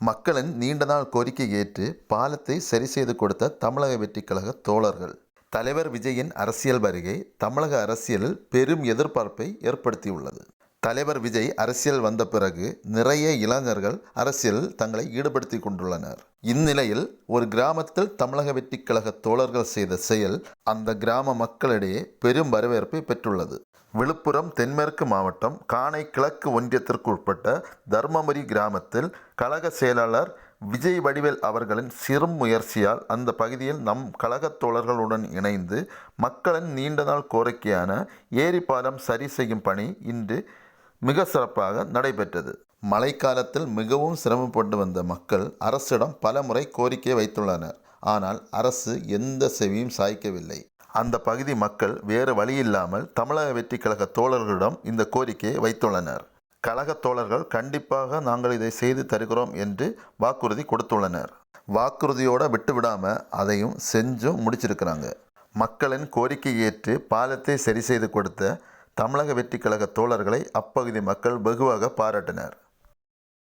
மக்களின் நீண்ட நாள் கோரிக்கை ஏற்று பாலத்தை சரி செய்து கொடுத்த தமிழக வெற்றிக் கழக தோழர்கள். தலைவர் விஜயின் அரசியல் வருகை தமிழக அரசியலில் பெரும் எதிர்பார்ப்பை ஏற்படுத்தியுள்ளது. தலைவர் விஜய் அரசியல் வந்த பிறகு நிறைய இளைஞர்கள் அரசியலில் தங்களை ஈடுபடுத்தி கொண்டுள்ளனர். இந்நிலையில் ஒரு கிராமத்தில் தமிழக வெற்றி கழக தோழர்கள் செய்த செயல் அந்த கிராம மக்களிடையே பெரும் வரவேற்பை பெற்றுள்ளது. விழுப்புரம் தென்மேற்கு மாவட்டம் காணை கிழக்கு ஒன்றியத்திற்கு உட்பட்ட தர்மபுரி கிராமத்தில் கழக செயலாளர் விஜய் வடிவேல் அவர்களின் சிறு முயற்சியால் அந்த பகுதியில் நம் கழகத் தோழர்களுடன் இணைந்து மக்களின் நீண்ட நாள் கோரிக்கையான ஏரி பாலம் சரி செய்யும் பணி இன்று மிக சிறப்பாக நடைபெற்றது. மழைக்காலத்தில் மிகவும் சிரமப்பட்டு வந்த மக்கள் அரசிடம் பல முறை கோரிக்கை வைத்துள்ளனர். ஆனால் அரசு எந்த செவியும் சாய்க்கவில்லை. அந்த பகுதி மக்கள் வேறு வழியில்லாமல் தமிழக வெற்றி கழக தோழர்களிடம் இந்த கோரிக்கையை வைத்துள்ளனர். கழக தோழர்கள் கண்டிப்பாக நாங்கள் இதை செய்து தருகிறோம் என்று வாக்குறுதி கொடுத்துள்ளனர். வாக்குறுதியோடு விட்டுவிடாமல் அதையும் செஞ்சும் முடிச்சிருக்கிறாங்க. மக்களின் கோரிக்கை ஏற்று பாலத்தை சரி செய்து கொடுத்த தமிழக வெற்றி கழக தோழர்களை அப்பகுதி மக்கள் வெகுவாக பாராட்டினர்.